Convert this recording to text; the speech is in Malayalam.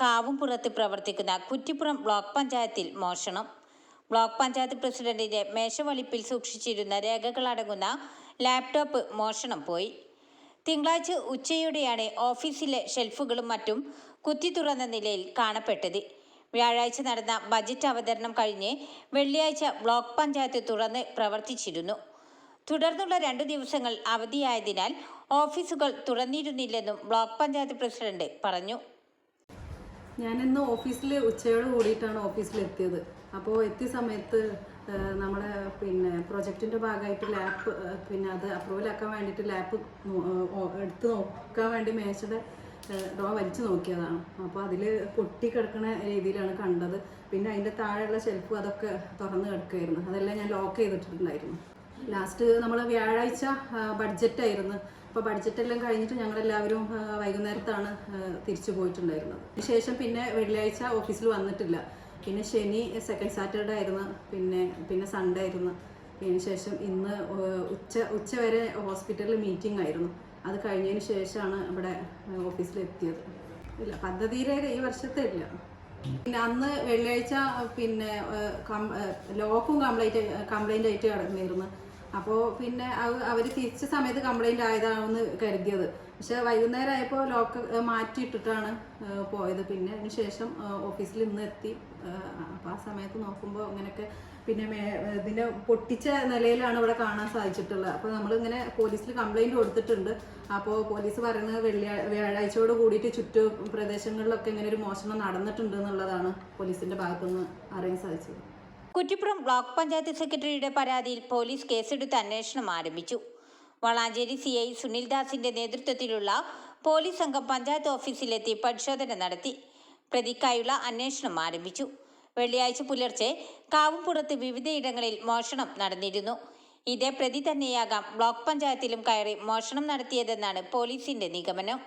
കാവുംപുറത്ത് പ്രവർത്തിക്കുന്ന കുറ്റിപ്പുറം ബ്ലോക്ക് പഞ്ചായത്തിൽ മോഷണം. ബ്ലോക്ക് പഞ്ചായത്ത് പ്രസിഡന്റിന്റെ മേശവലിപ്പിൽ സൂക്ഷിച്ചിരുന്ന രേഖകളടങ്ങുന്ന ലാപ്ടോപ്പ് മോഷണം പോയി. തിങ്കളാഴ്ച ഉച്ചയോടെയാണ് ഓഫീസിലെ ഷെൽഫുകളും മറ്റും കുത്തി തുറന്ന നിലയിൽ കാണപ്പെട്ടത്. വ്യാഴാഴ്ച നടന്ന ബജറ്റ് അവതരണം കഴിഞ്ഞ് വെള്ളിയാഴ്ച ബ്ലോക്ക് പഞ്ചായത്ത് തുറന്ന് പ്രവർത്തിച്ചിരുന്നു. തുടർന്നുള്ള രണ്ടു ദിവസങ്ങൾ അവധിയായതിനാൽ ഓഫീസുകൾ തുറന്നിരുന്നില്ലെന്നും ബ്ലോക്ക് പഞ്ചായത്ത് പ്രസിഡന്റ് പറഞ്ഞു. ഞാനിന്ന് ഓഫീസിൽ ഉച്ചയോട് കൂടിയിട്ടാണ് ഓഫീസിലെത്തിയത്. അപ്പോൾ എത്തിയ സമയത്ത് നമ്മുടെ പിന്നെ പ്രൊജക്റ്റിന്റെ ഭാഗമായിട്ട് ലാപ്പ് പിന്നെ അത് അപ്രൂവൽ ആക്കാൻ വേണ്ടിയിട്ട് ലാപ്പ് എടുത്ത് നോക്കാൻ വേണ്ടി മേശയുടെ ഡോ വലിച്ചു നോക്കിയതാണ്. അപ്പോൾ അതിൽ പൊട്ടിക്കിടക്കുന്ന രീതിയിലാണ് കണ്ടത്. പിന്നെ അതിന്റെ താഴെയുള്ള ഷെൽഫ് അതൊക്കെ തുറന്ന് കിടക്കുമായിരുന്നു അതെല്ലാം ഞാൻ ലോക്ക് ചെയ്തിട്ടുണ്ടായിരുന്നു ലാസ്റ്റ് നമ്മൾ വ്യാഴാഴ്ച ബഡ്ജറ്റ് ആയിരുന്നു. അപ്പോൾ ബഡ്ജറ്റ് എല്ലാം കഴിഞ്ഞിട്ട് ഞങ്ങളെല്ലാവരും വൈകുന്നേരത്താണ് തിരിച്ചു പോയിട്ടുണ്ടായിരുന്നത്. അതിനുശേഷം പിന്നെ വെള്ളിയാഴ്ച ഓഫീസിൽ വന്നിട്ടില്ല. പിന്നെ ശനി സെക്കൻഡ് സാറ്റർഡേ ആയിരുന്നു. പിന്നെ പിന്നെ സൺഡേ ആയിരുന്നു. അതിനുശേഷം ഇന്ന് ഉച്ച ഉച്ച വരെ ഹോസ്പിറ്റലിൽ മീറ്റിംഗ് ആയിരുന്നു. അത് കഴിഞ്ഞതിന് ശേഷമാണ് ഇവിടെ ഓഫീസിൽ എത്തിയത്. ഇല്ല പദ്ധതിയിലെ ഈ വർഷത്തെ ഇല്ല. പിന്നെ അന്ന് വെള്ളിയാഴ്ച പിന്നെ ലോക്കും കംപ്ലൈന്റ് കംപ്ലൈന്റ് ആയിട്ട് കിടന്നിരുന്നു. അപ്പോൾ പിന്നെ അവർ തിരിച്ച സമയത്ത് കംപ്ലൈന്റ് ആയതാണെന്ന് കരുതിയത്. പക്ഷെ വൈകുന്നേരം ആയപ്പോൾ ലോക്ക് മാറ്റിയിട്ടിട്ടാണ് പോയത്. പിന്നെ അതിന് ശേഷം ഓഫീസിൽ ഇന്ന് എത്തി. അപ്പോൾ ആ സമയത്ത് നോക്കുമ്പോൾ അങ്ങനെയൊക്കെ പിന്നെ മേ ഇതിന്റെ പൊട്ടിച്ച നിലയിലാണ് ഇവിടെ കാണാൻ സാധിച്ചിട്ടുള്ളത്. അപ്പോൾ നമ്മളിങ്ങനെ പോലീസിൽ കംപ്ലൈന്റ് കൊടുത്തിട്ടുണ്ട്. അപ്പോൾ പോലീസ് പറയുന്നത് വെള്ളിയാ വ്യാഴാഴ്ചയോട് കൂടിയിട്ട് ചുറ്റു പ്രദേശങ്ങളിലൊക്കെ ഇങ്ങനെ ഒരു മോഷണം നടന്നിട്ടുണ്ട് എന്നുള്ളതാണ് പോലീസിന്റെ ഭാഗത്തുനിന്ന് അറിയാൻ സാധിച്ചത്. കുറ്റിപ്പുറം ബ്ലോക്ക് പഞ്ചായത്ത് സെക്രട്ടറിയുടെ പരാതിയിൽ പോലീസ് കേസെടുത്ത് അന്വേഷണം ആരംഭിച്ചു. വളാഞ്ചേരി സി ഐ സുനിൽദാസിന്റെ നേതൃത്വത്തിലുള്ള പോലീസ് സംഘം പഞ്ചായത്ത് ഓഫീസിലെത്തി പരിശോധന നടത്തി. പ്രതിക്കായുള്ള അന്വേഷണം ആരംഭിച്ചു. വെള്ളിയാഴ്ച പുലർച്ചെ കാവുംപുറത്ത് വിവിധയിടങ്ങളിൽ മോഷണം നടന്നിരുന്നു. ഇതേ പ്രതി തന്നെയാകാം ബ്ലോക്ക് പഞ്ചായത്തിലും കയറി മോഷണം നടത്തിയതെന്നാണ് പോലീസിന്റെ നിഗമനം.